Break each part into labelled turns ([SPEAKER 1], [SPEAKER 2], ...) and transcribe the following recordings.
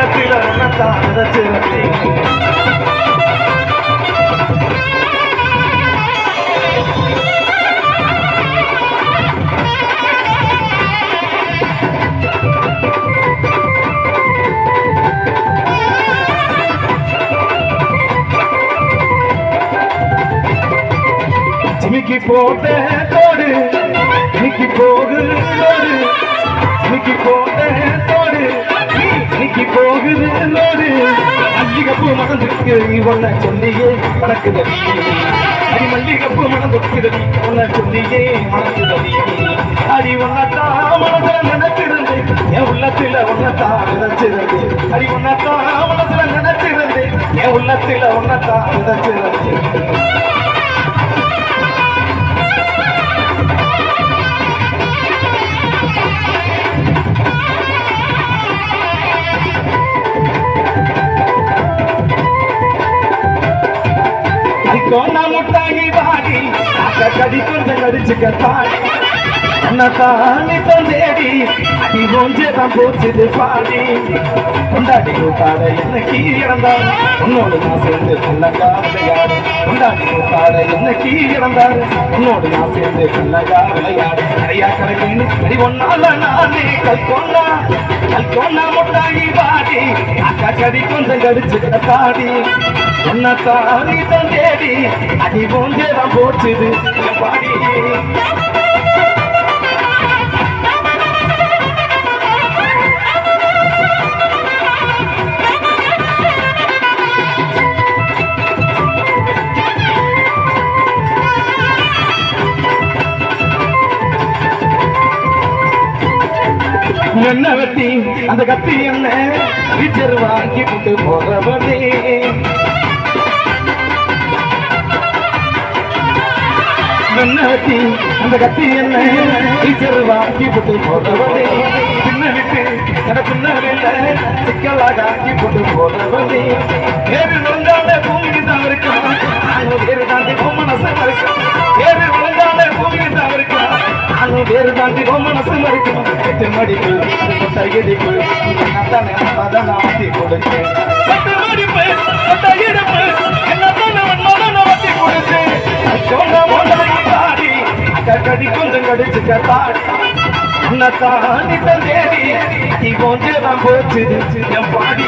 [SPEAKER 1] உள்ளத்தில் உன்னத்தான் விதைச்சிருந்தேன் ஜிமிக்கி போட்ட தோடு இன்னைக்கு போகுது லோடு இன்னைக்கு போட்ட தோடு இன்னைக்கு போகுது லோடு மல்லிகப்பூ மணந்துக்கு நீ ஒன்ன சொல்லியே மணக்குதடி அடி மல்லிகப்பூ மணந்துக்குதடி ஒன்ன சொல்லியே மணக்குதடி அடி ஒன்னத்தா மனசுல நினைச்சிருந்து என் உள்ளத்துல ஒன்னத்தா நினைச்சிருந்து. அடி ஒன்னத்தா மனசுல நினைச்சிருந்து என் உள்ளத்துல ஒன்னத்தா நினைச்சிருந்து. அக்க கடி கொஞ்சம் கடிச்சுக்க தாடி அண்ணத்தானி அடி கொஞ்சம் போச்சுது பாடி கொண்டாடி கூட்டாட என்ன கீழ் உன்னோடு நான் சேர்ந்து கல்லகா விளையாடு கொண்டாடி கூட்டாட என்ன கீழ் உன்னோடு நான் சேர்ந்து கல்லகா விளையாடு நிறையா கரையின்னு அடி ஒன்னால நானே கல்கொண்டா கல்கொண்டா முட்டாகி வாடி அக்கா கடி கொஞ்சம் தாடி தாரி தந்தேடி அடி போஞ்சேதான் போச்சுது பாடி என்ன வெட்டி அந்த கத்தி என்ன? டீச்சர் வாங்கி விட்டு போறவனே. என்ன அந்த கத்தி என்ன? டீச்சர் வாக்கி போட்டு போறவனே பின்ன விட்டு எனக்கு சிக்கலாக ஆக்கி போட்டு போறவனே ஏறு விழுந்தாலே பூமிக்கு தான் இருக்கான் வேறு தாண்டி மனசம் இருக்கான் ஏறு விழுந்தாலே பூமிக்கு தான் இருக்கான் நானும் வேறு தாண்டி மனசம் மறைக்கும் எட்டு மடிப்பு கையடிப்பு தானே அதான் மாத்தி கொடுத்தேன். எட்டு உன்னத்தாண்டி தந்தேடி நீ கொஞ்சம் போச்சு என் பாடி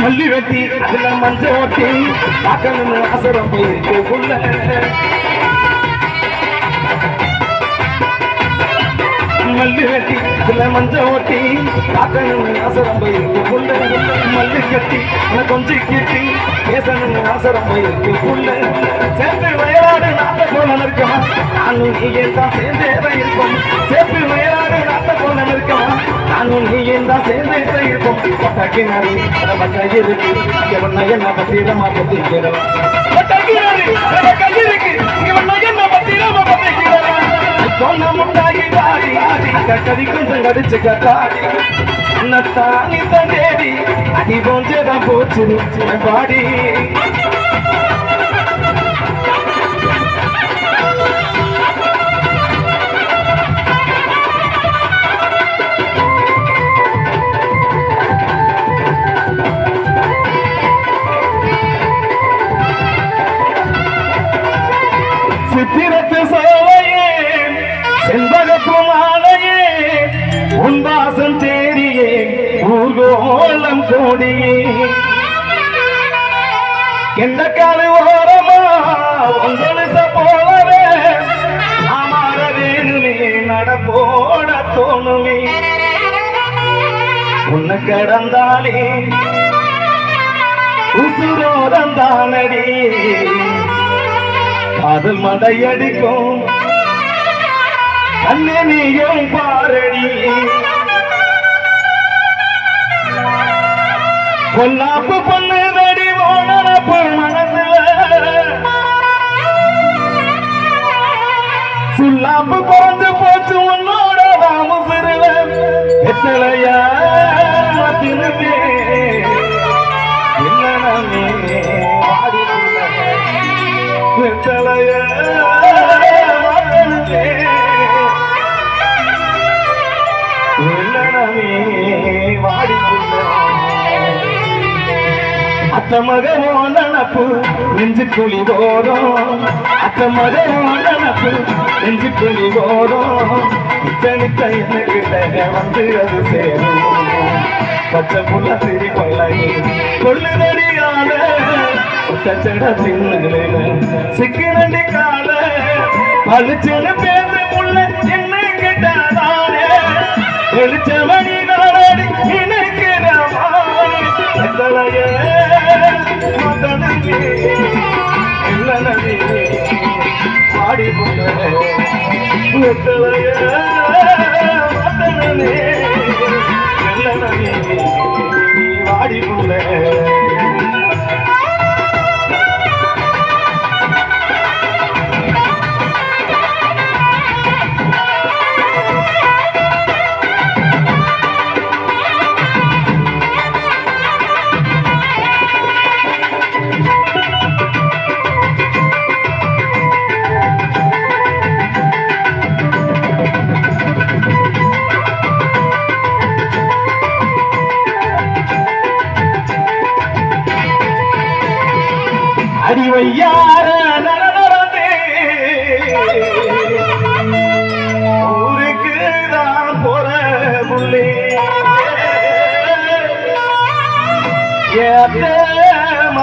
[SPEAKER 1] மல்லி வெட்டி அதுல மஞ்சள் ஓட்டி பார்க்கணும்னு அசரம் போயிருக்கு உள்ள. மல்லி வெட்டி இல்லை மஞ்ச ஓட்டி காக்கணும்னு ஆசை ரொம்ப இருக்கு. புள்ள மல்லு கட்டி உன கொஞ்சம் கீட்டி பேசணும்னு ஆசை ரொம்ப இருக்கு. புள்ள சேர்த்து வயலாடு நாட்ட போல நிற்கமா. நானும் நீயே தான் சேர்ந்தே தான் இருக்கோம் சேர்த்து வயலாடு நாட்ட போல நிற்கமா. நானும் நீயே தான் சேர்ந்தே தான் இருக்கோம் பட்டாக்கினாரு நம்ம கையிருக்கு இவன் என்ன பத்திரமா பட்டாக்கி நாடு நம்ம கையிருக்கு இவன் என்ன பத்திரமா பத்திக்கிறோம்? சொன்ன முட்டாகி வாடி கடி கொஞ்சம் கடிச்சு கட்டாடி. தானி தந்தேடி அடி போச்சு பாடி. கோடியே எந்த காலு ஓரமா உங்களுக்கு போலவே அமர வேணுமே நடப்போட தோணுமே. உன்னை கடந்தாலே உசுரோரம் தானடி. காதல் மடையடிக்கும். கண்ணே நீயும் பாரடி. கொல்லாப்பு பொண்ணு தடி போனப்பு மனசுல. சுல்லாப்பு குறைஞ்சு போச்சு உன்னோட ராமு சிறுவ எத்தலையா திரும்பி என்ன வாடி எத்தலையா அத்த மகனோ நினப்பு நெஞ்சு குழி போதும். அத்த மகனோ நினப்பு நெஞ்சு குழி போதும். இத்தனித்த என்ன வந்து அது சேரும். பச்சை புள்ள சிரி கொள்ளை கொள்ளுதடியால ஒத்தச்சட சின்ன சிக்கிரண்டி கால. பழிச்சுன்னு பேச முள்ள என்ன கேட்டாலே வெளிச்சமணி நாடி நினைக்கிறவாய் எத்தனையே மதனே இல்லனே பாடி போன வாடி போன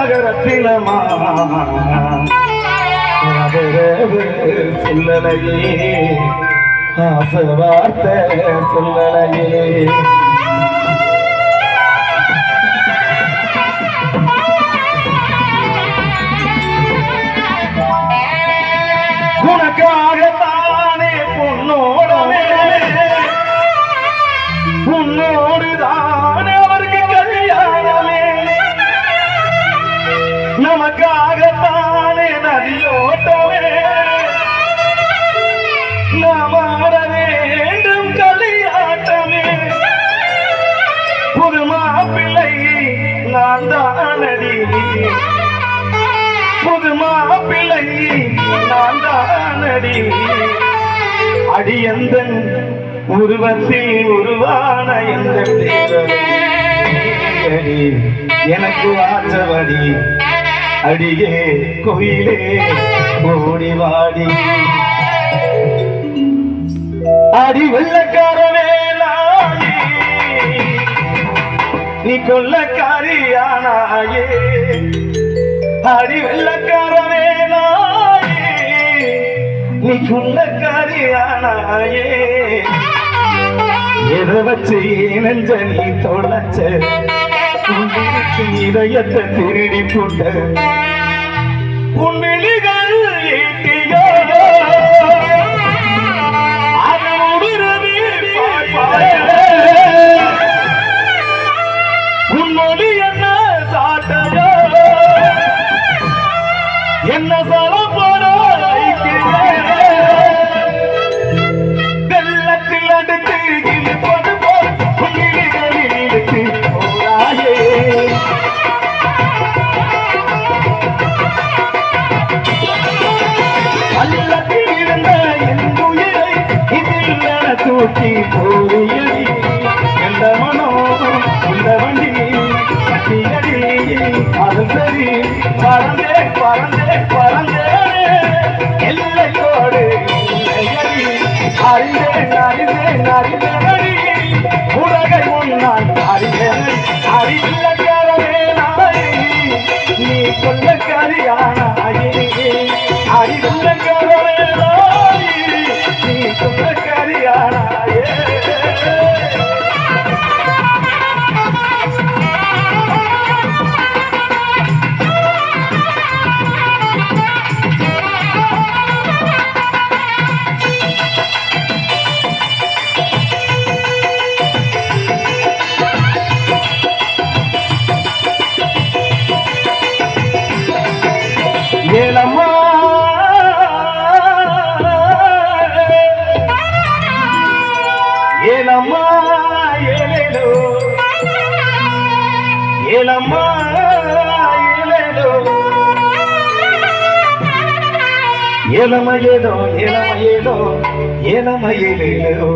[SPEAKER 1] மகரத்தினமா சொல்லலையே ஆசை வார்த்தை சொல்லலையே. நமக்காகத்தானே நதியோட்டமே. நாம் ஆட வேண்டும் கலியாட்டமே புது மாப்பிள்ளை நான் தானடி புது மாப்பிள்ளை நான் தானடி அடியந்தன் உருவத்தில் உருவான எந்த எனக்கு ஆற்றவடி அடியே கோயிலே ஓடி வாடி. அடி வெள்ளக்காரவே நீ கொள்ளக்காரியானாயே. அடி வெள்ளக்காரவே நீ கொள்ளக்காரியானாயே. எதை வச்சு நெஞ்ச நீ தொலைச்ச இதயத்தை திருடி போட்ட. உன் விழிகள் ஈட்டியோ அது உடுரவி முன்னால் ஏலம ஏலோ ஏலம ஏலோ ஏலம ஏலேலோ